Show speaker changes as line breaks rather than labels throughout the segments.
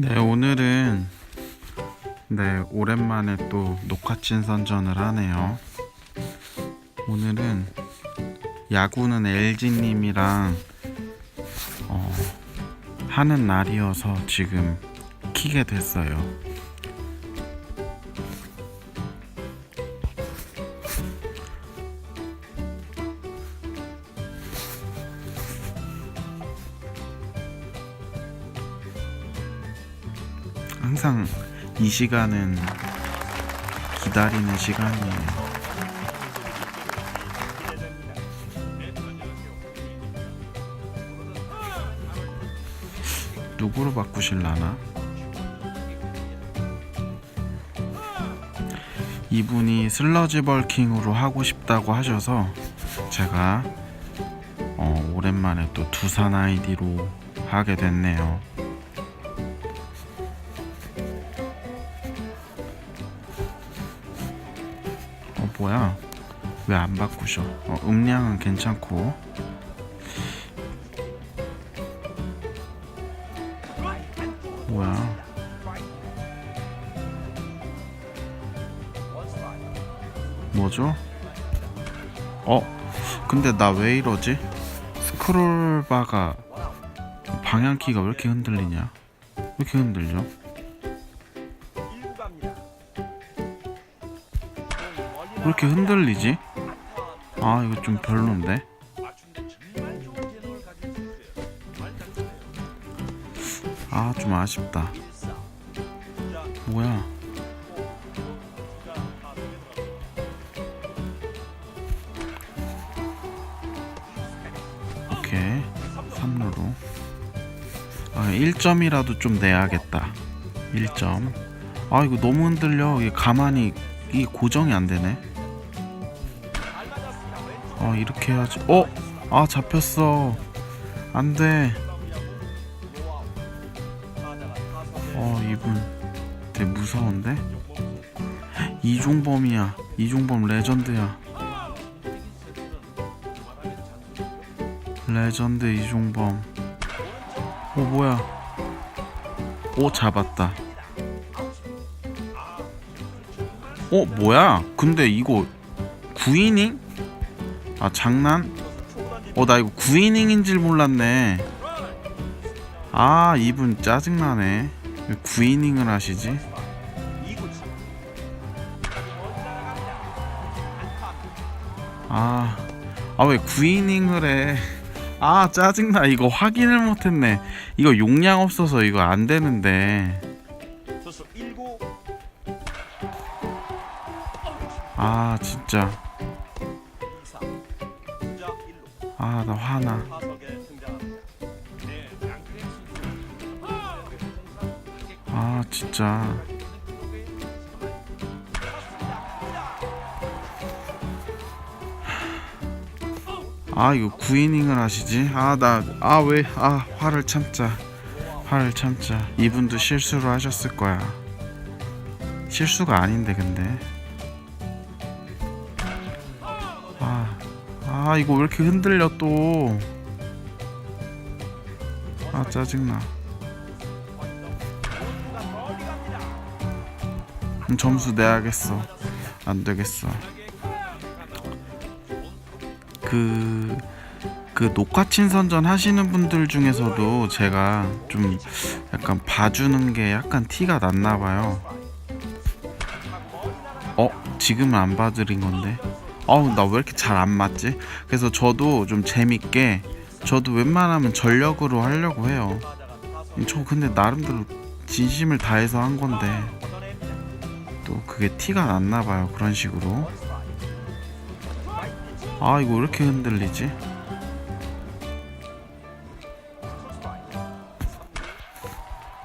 네, 오늘은 네, 오랜만에 또 녹화 친 선전을 하네요. 오늘은 야구는 LG님이랑 어, 하는 날이어서 지금 키게 됐어요. 이 시간은 기다리는 시간이에요. 누구로 바꾸실라나? 이분이 슬러지 벌킹으로 하고 싶다고 하셔서 제가 어, 오랜만에 또 두산 아이디로 하게 됐네요. 어 뭐야. 왜 안 바꾸셔? 어, 음량은 괜찮고. 뭐야? 뭐죠? 어 근데 나 왜 이러지? 스크롤바가 방향키가 왜 이렇게 흔들리냐? 왜 이렇게 흔들려 이렇게 흔들리지? 아 이거 좀 별론데. 아 좀 아쉽다. 뭐야? 오케이. 3루로. 아 1점이라도 좀 내야겠다. 1점. 아 이거 너무 흔들려. 이게 가만히 이게 고정이 안 되네 아 이렇게 해야지. 어? 아 잡혔어. 안돼. 어 이분 되게 무서운데? 이종범이야. 이종범 레전드야. 레전드 이종범. 어 뭐야? 오 잡았다. 어 뭐야? 근데 이거 9이닝? 아 장난? 어 나 이거 9이닝인 줄 몰랐네 아 이분 짜증나네 왜 9이닝을 하시지? 아, 아 왜 9이닝을 해? 아 짜증나 이거 확인을 못했네 이거 용량 없어서 이거 안 되는데
투수 1구
아 진짜 아 나 화나. 아 진짜. 아 이거 9이닝을 하시지? 아 나 아 왜아 화를 참자. 화를 참자. 이분도 실수를 하셨을 거야. 실수가 아닌데 근데 아 이거 왜 이렇게 흔들려 또 아 짜증나 음, 점수 내야겠어. 안 되겠어. 그, 그 녹화친 선전 하시는 분들 중에서도 제가 좀 약간 봐주는 게 약간 티가 났나 봐요. 어, 지금은 안 봐드린 건데. 어우, 나 왜 이렇게 잘 안 맞지? 그래서 저도 좀 재밌게, 저도 웬만하면 전력으로 하려고 해요. 저 근데 나름대로 진심을 다해서 한 건데. 또 그게 티가 났나 봐요 그런 식으로 아 이거 왜 이렇게 흔들리지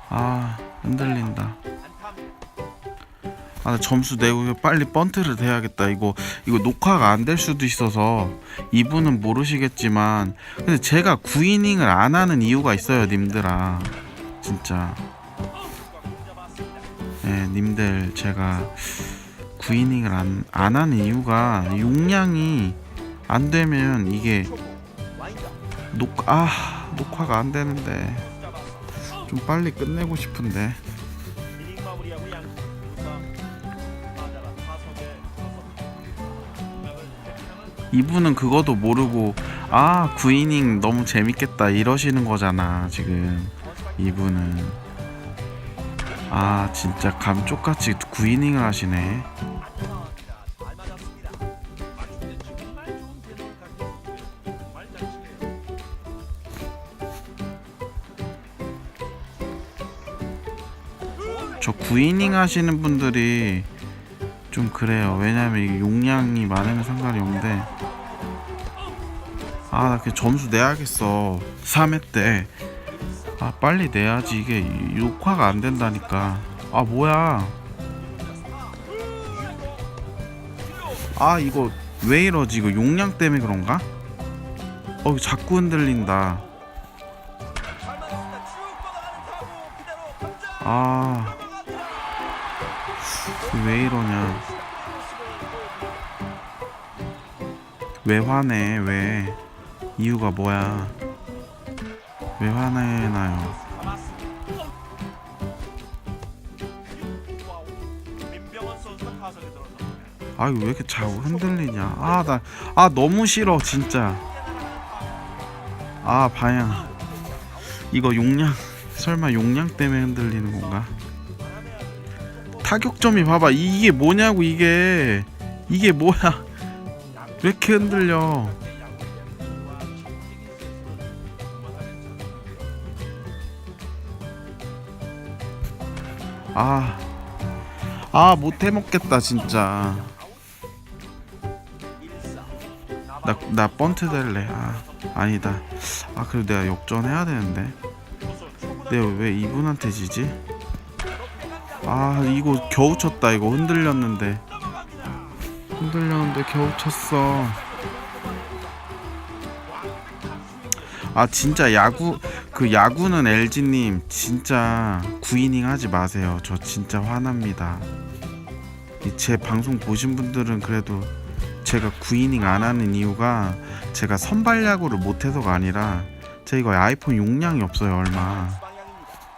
아 흔들린다 아, 나 점수 내고 빨리 번트를 해야겠다. 이거 이거 녹화가 안 될 수도 있어서 이분은 모르시겠지만 근데 제가 9이닝을 안 하는 이유가 있어요, 님들아. 진짜. 네, 님들 제가 9이닝을 안, 안 하는 이유가 용량이 안 되면 이게 녹, 아, 녹화가 안 되는데 좀 빨리 끝내고 싶은데 이분은 그거도 모르고 아 9이닝 너무 재밌겠다 이러시는 거잖아 지금. 이분은. 아 진짜 감쪽같이 9이닝을 하시네. 저 9이닝 하시는 분들이 좀 그래요. 왜냐면 이게 용량이 많으면 상관이 없는데 아 나 그 점수 내야겠어 3회 때 아 빨리 내야지 이게 녹화가 안 된다니까 아 뭐야 아 이거 왜 이러지 이거 용량 때문에 그런가? 어 자꾸 흔들린다 아. 왜 이러냐. 왜 화내, 왜. 이유가 뭐야. 왜 화내나요. 아, 이거 왜 이렇게 자꾸 흔들리냐. 아, 나, 아, 너무 싫어, 진짜. 아, 방향. 이거 용량, 설마 용량 때문에 흔들리는 건가? 타격점이 봐봐. 이게 뭐냐고, 이게. 이게 뭐야. 왜 이렇게 흔들려. 아, 아, 못 해먹겠다, 진짜. 나, 나 번트 될래. 아, 아니다. 아, 그래도 내가 역전해야 되는데. 내가 왜 이분한테 지지? 아, 이거 겨우 쳤다. 이거 흔들렸는데. 흔들렸는데 겨우 쳤어. 아, 진짜 야구, 그 야구는 LG님, 진짜 9이닝 하지 마세요. 저 진짜 화납니다. 이제 방송 보신 분들은 그래도 제가 9이닝 안 하는 이유가 제가 선발 야구를 못해서가 아니라 제가 이거 아이폰 용량이 없어요 얼마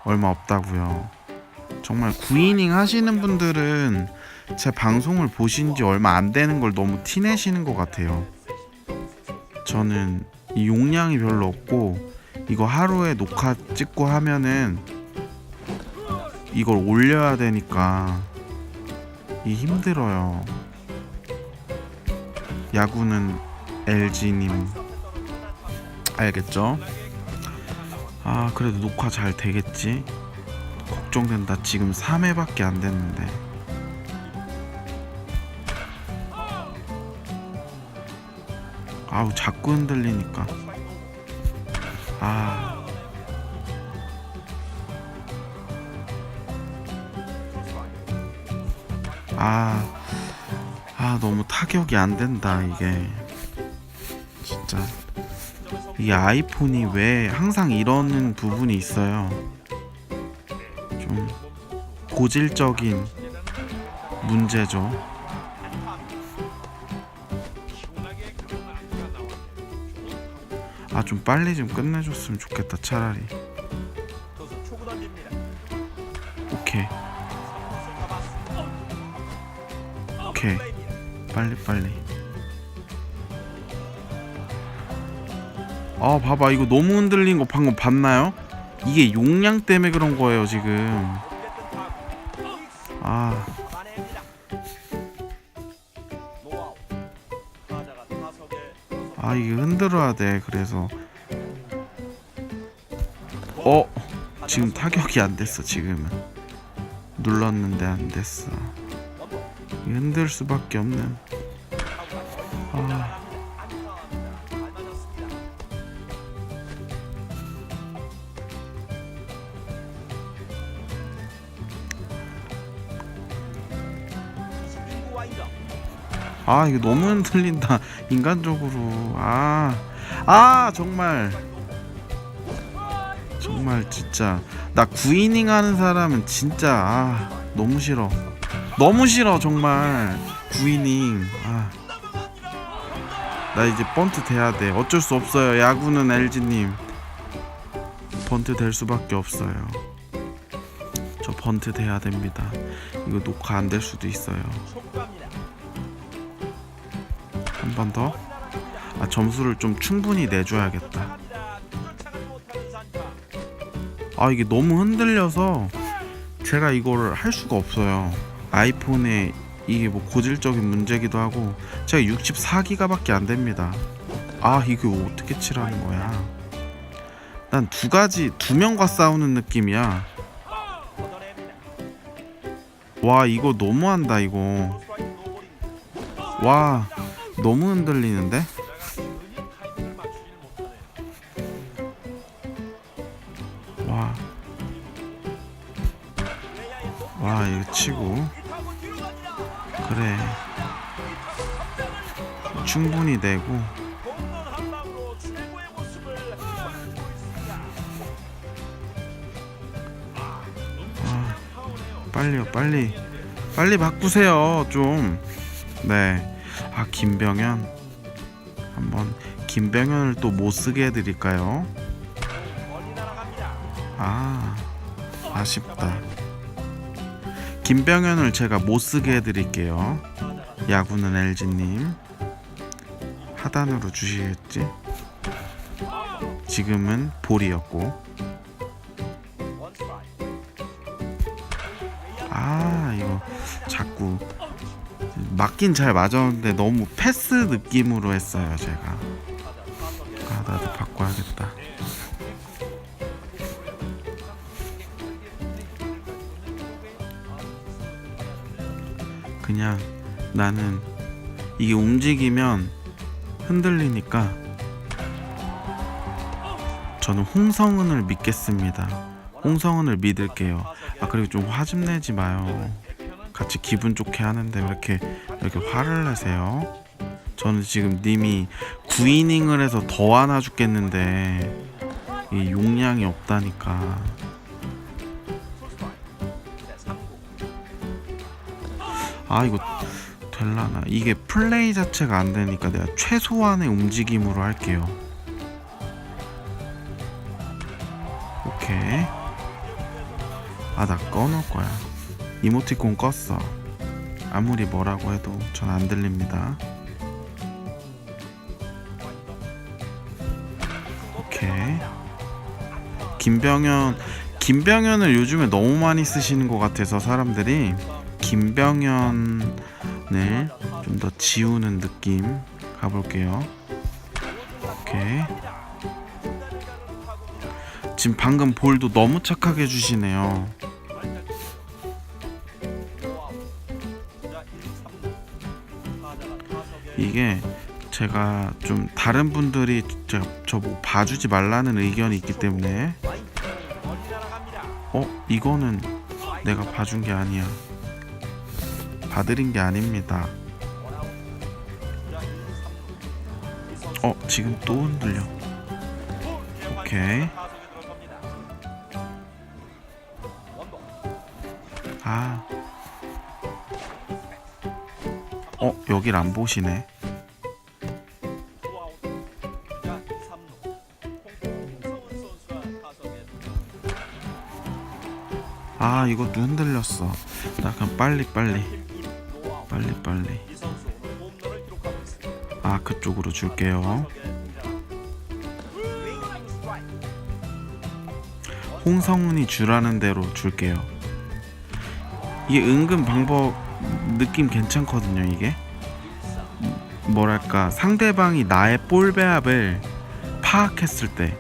얼마 없다고요 정말 9이닝 하시는 분들은 제 방송을 보신 지 얼마 안 되는 걸 너무 티내시는 것 같아요 저는 이 용량이 별로 없고 이거 하루에 녹화 찍고 하면은 이걸 올려야 되니까 이 힘들어요. 야구는 LG님 알겠죠? 아 그래도 녹화 잘 되겠지? 걱정된다. 지금 3회밖에 안 됐는데. 아우 자꾸 흔들리니까. 아. 아, 아 너무 타격이 안 된다 이게. 진짜. 이 아이폰이 왜 항상 이러는 부분이 있어요? 좀 고질적인 문제죠 아 좀 빨리 좀 끝내줬으면 좋겠다 차라리. 오케이. 오케이. 빨리 빨리 아 봐봐 이거 너무 흔들린 거 방금 봤나요? 이게 용량 때문에 그런 거예요 지금 아 이게 흔들어야 돼. 그래서. 어? 지금 타격이 안 됐어 지금은 눌렀는데 안 됐어. 흔들 수밖에 없는 아 이거 너무 흔들린다. 인간적으로. 아, 아 정말. 정말 진짜. 나 9이닝 하는 사람은 진짜 아 너무 싫어. 너무 싫어 정말. 9이닝. 아. 나 이제 번트 돼야 돼. 어쩔 수 없어요 야구는 LG님. 번트 될 수밖에 없어요. 저 번트 돼야 됩니다. 이거 녹화 안 될 수도 있어요.
촉구합니다.
한번 더. 아 점수를 좀 충분히 내줘야겠다.
아
이게 너무 흔들려서 제가 이거를 할 수가 없어요. 아이폰에 이게 뭐 고질적인 문제기도 하고 제가 64기가밖에 안 됩니다. 아 이거 어떻게 칠하는 거야? 난 두 가지 두 명과 싸우는 느낌이야. 와 이거 너무한다 이거. 와 너무 흔들리는데? 와, 와 이거 치고. 그래 충분히 되고. 빨리요 빨리 빨리 바꾸세요 좀 네. 아 김병현 한번 김병현을 또 못 쓰게 해드릴까요?
아
아쉽다 김병현을 제가 못 쓰게 해드릴게요 야구는 LG님 하단으로 주시겠지? 지금은 볼이었고. 아 이거 자꾸 맞긴 잘 맞았는데 너무 패스 느낌으로 했어요 제가. 아 나도 바꿔야겠다. 그냥 나는 이게 움직이면 흔들리니까 저는 홍성은을 믿겠습니다. 홍성은을 믿을게요. 아 그리고 좀 화 좀 내지 마요 같이 기분 좋게 하는데 왜 이렇게 이렇게 화를 내세요? 저는 지금 님이 9이닝을 해서 더 안아 죽겠는데 이 용량이 없다니까. 아 이거 될라나? 이게 플레이 자체가 안 되니까 내가 최소한의 움직임으로 할게요. 오케이. 아 나 꺼놓을 거야 이모티콘 껐어. 아무리 뭐라고 해도 전 안 들립니다. 오케이. 김병현 김병현을 요즘에 너무 많이 쓰시는 것 같아서 사람들이 김병현을 좀 더 지우는 느낌 가볼게요. 오케이. 지금 방금 볼도 너무 착하게 해주시네요 이게 제가 좀 다른 분들이 저보고 봐주지 말라는 의견이 있기 때문에. 어 이거는 내가 봐준 게 아니야. 봐드린 게 아닙니다. 어 지금 또 흔들려. 오케이 여길 안 보시네. 아, 이것도 흔들렸어. 나 그냥 빨리 빨리 빨리 빨리. 아, 그쪽으로 줄게요. 홍성은이 주라는 대로 줄게요. 이게 은근 방법 느낌 괜찮거든요, 이게. 뭐랄까 상대방이 나의 볼 배합을 파악했을 때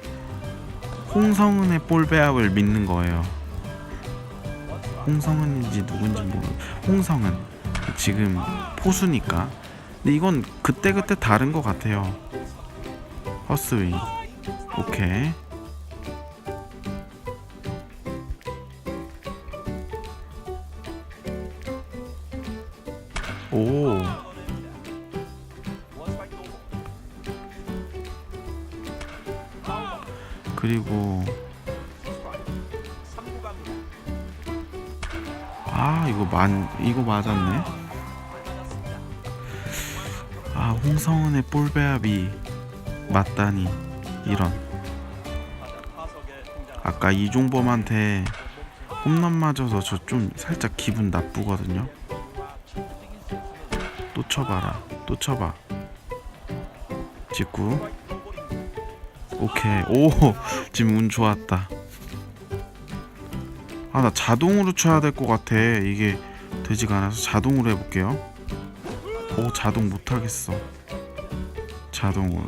홍성은의 볼 배합을 믿는 거예요. 홍성은인지 누군지 모르. 홍성은 지금 포수니까. 근데 이건 그때 그때 다른 것 같아요. 허스윙. 오케이. 그리고 아 이거 만 이거 맞았네. 아 홍성은의 볼 배합이 맞다니 이런. 아까 이종범한테 홈런 맞아서 저 좀 살짝 기분 나쁘거든요. 또 쳐봐라. 또 쳐봐. 직구. 오케이. 오 지금 운 좋았다. 아 나 자동으로 쳐야 될 것 같아. 이게 되지가 않아서 자동으로 해볼게요. 오 자동 못하겠어. 자동으로.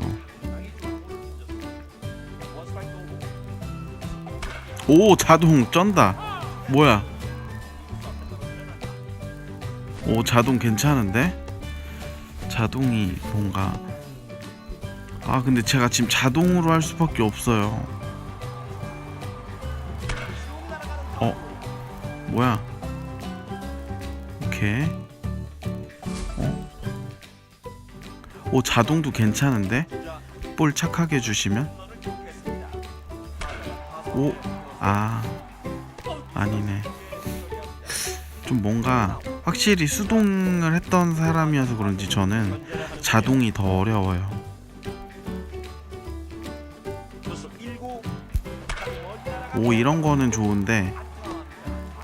오 자동 쩐다. 뭐야? 오 자동 괜찮은데? 자동이 뭔가 아 근데 제가 지금 자동으로 할 수밖에 없어요. 어 뭐야? 오케이. 어? 오 자동도 괜찮은데? 볼 착하게 주시면? 오, 아, 아니네. 좀 뭔가 확실히 수동을 했던 사람이어서 그런지 저는 자동이 더 어려워요. 오, 이런 거는 좋은데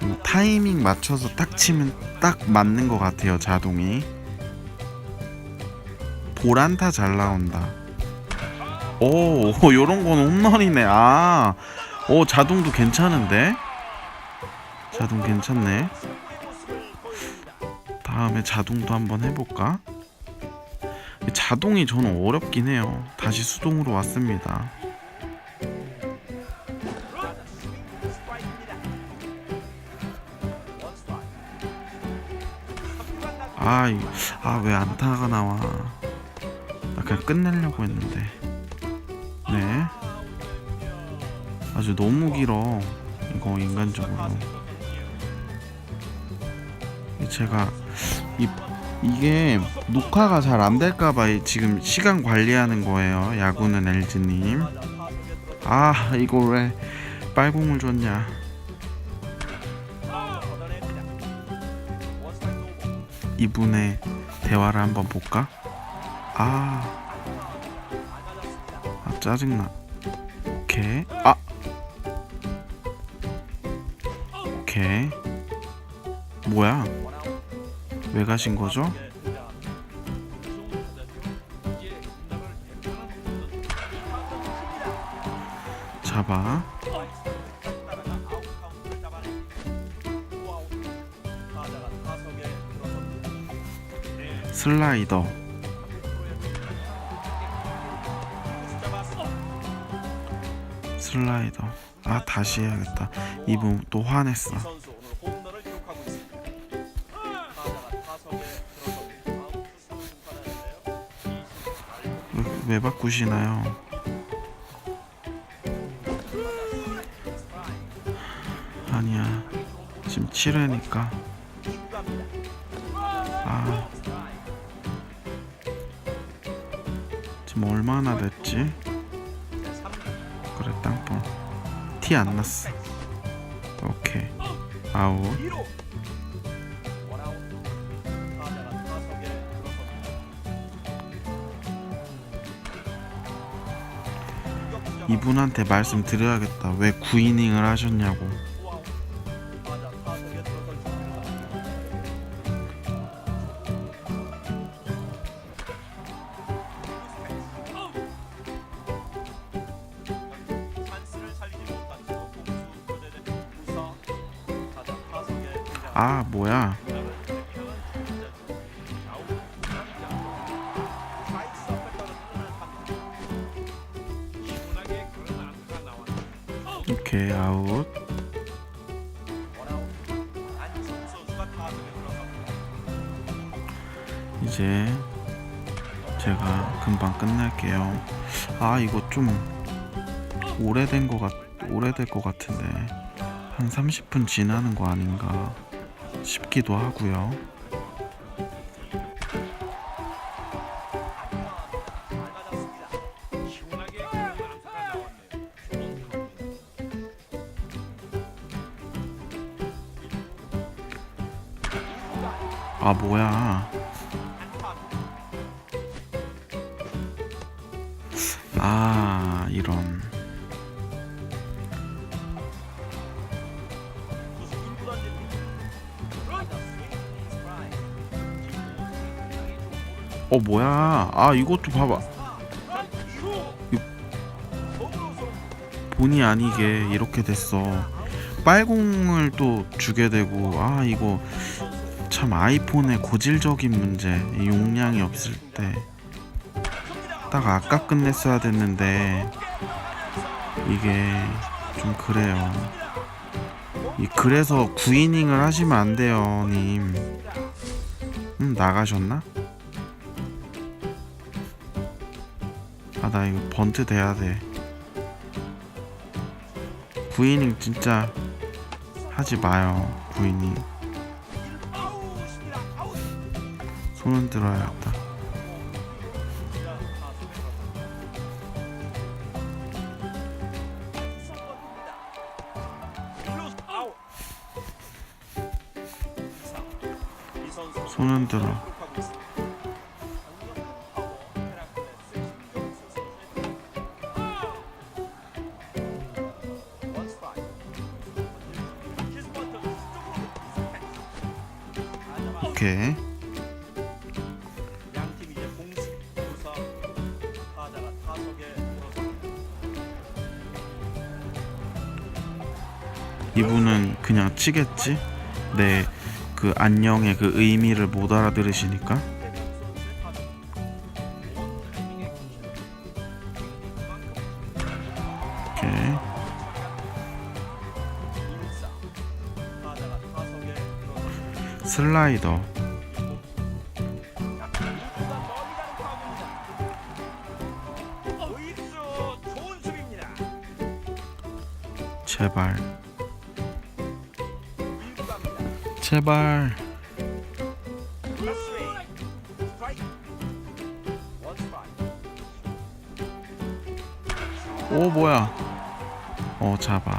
음, 타이밍 맞춰서 딱 치면 딱 맞는 것 같아요, 자동이. 보란타 잘 나온다. 오, 요런 거는 홈런이네. 아, 오, 자동도 괜찮은데? 자동 괜찮네. 다음에 자동도 한번 해볼까? 자동이 저는 어렵긴 해요. 다시 수동으로 왔습니다. 아, 아왜 안타가 나와? 나 그냥 끝내려고 했는데. 네. 아주 너무 길어. 이거 인간적으로. 제가 이 이게 녹화가 잘 안 될까봐 지금 시간 관리하는 거예요. 야구는 LG님. 아 이거 왜 빨공을 줬냐? 이분의 대화를 한번 볼까? 아, 아 짜증나. 오케이. 아, 오케이. 뭐야? 왜 가신 거죠? 잡아. 슬라이더. 슬라이더. 아 다시 해야겠다. 이분 또 화냈어. 왜 바꾸시나요? 아니야. 지금 7회니까. 됐지? 그래 땅볼. 티안 났어. 오케이. 아웃.
2루 원아웃 타자가 타석에 들어섭니다.
이분한테 말씀드려야겠다. 왜 9이닝을 하셨냐고.
아웃.
이제 제가 금방 끝낼게요. 아 이거 좀 오래된 것 같, 오래될 것 같은데 한 30분 지나는 거 아닌가 싶기도 하고요. 뭐야. 아 이런.
어 뭐야. 아 이것도 봐봐. 본의 아니게 이렇게 됐어. 빨공을 또 주게 되고 아 이거 참 아이폰의 고질적인 문제 이 용량이 없을 때 딱 아까 끝냈어야 됐는데 이게 좀 그래요. 이 그래서 9이닝을 하시면 안 돼요 님. 음, 나가셨나? 아 나 이거 번트 돼야 돼. 9이닝 진짜 하지 마요 9이닝 손은 들어야겠다. 손은 들어. 오케이 치겠지? 내 그 안녕의 그 의미를 못 알아들으시니까. 슬라이더. 제발 제발. 오 뭐야 어 잡아.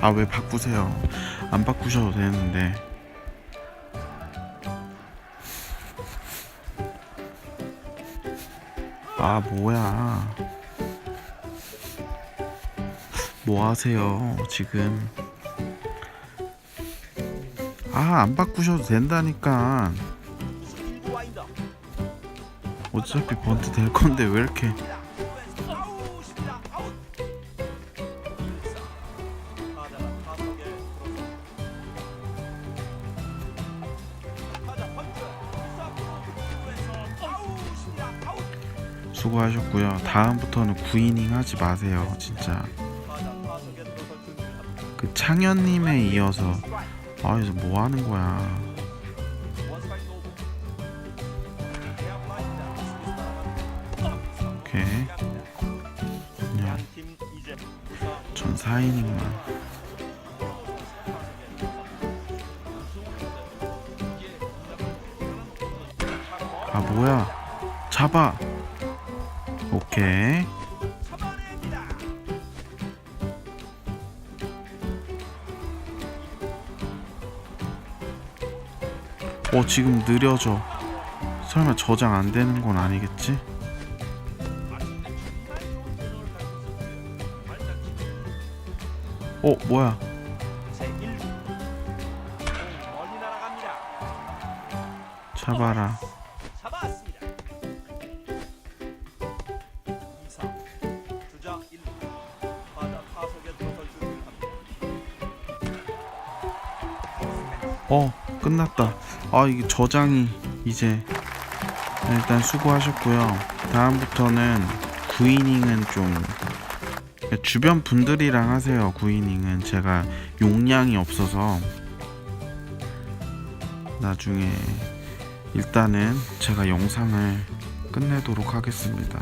아
왜 바꾸세요 안 바꾸셔도 되는데 아 뭐야 뭐 하세요 지금 아 안 바꾸셔도 된다니까. 어차피 번트 될 건데 왜 이렇게 수고하셨고요 다음부터는 9이닝 하지 마세요 진짜. 그 창현님에 이어서. 아 여기서 뭐 하는 거야. 오케이 그냥
이제
전 4이닝만 아 뭐야 잡아 오케이. 어 지금 느려져 설마 저장 안 되는 건 아니겠지? 어 뭐야
제 1루. 멀리 날아갑니다.
잡아라 어 끝났다. 아 이게 저장이 이제 일단 수고하셨고요. 다음부터는 9이닝은 좀 주변 분들이랑 하세요. 9이닝은 제가 용량이 없어서 나중에 일단은 제가 영상을 끝내도록 하겠습니다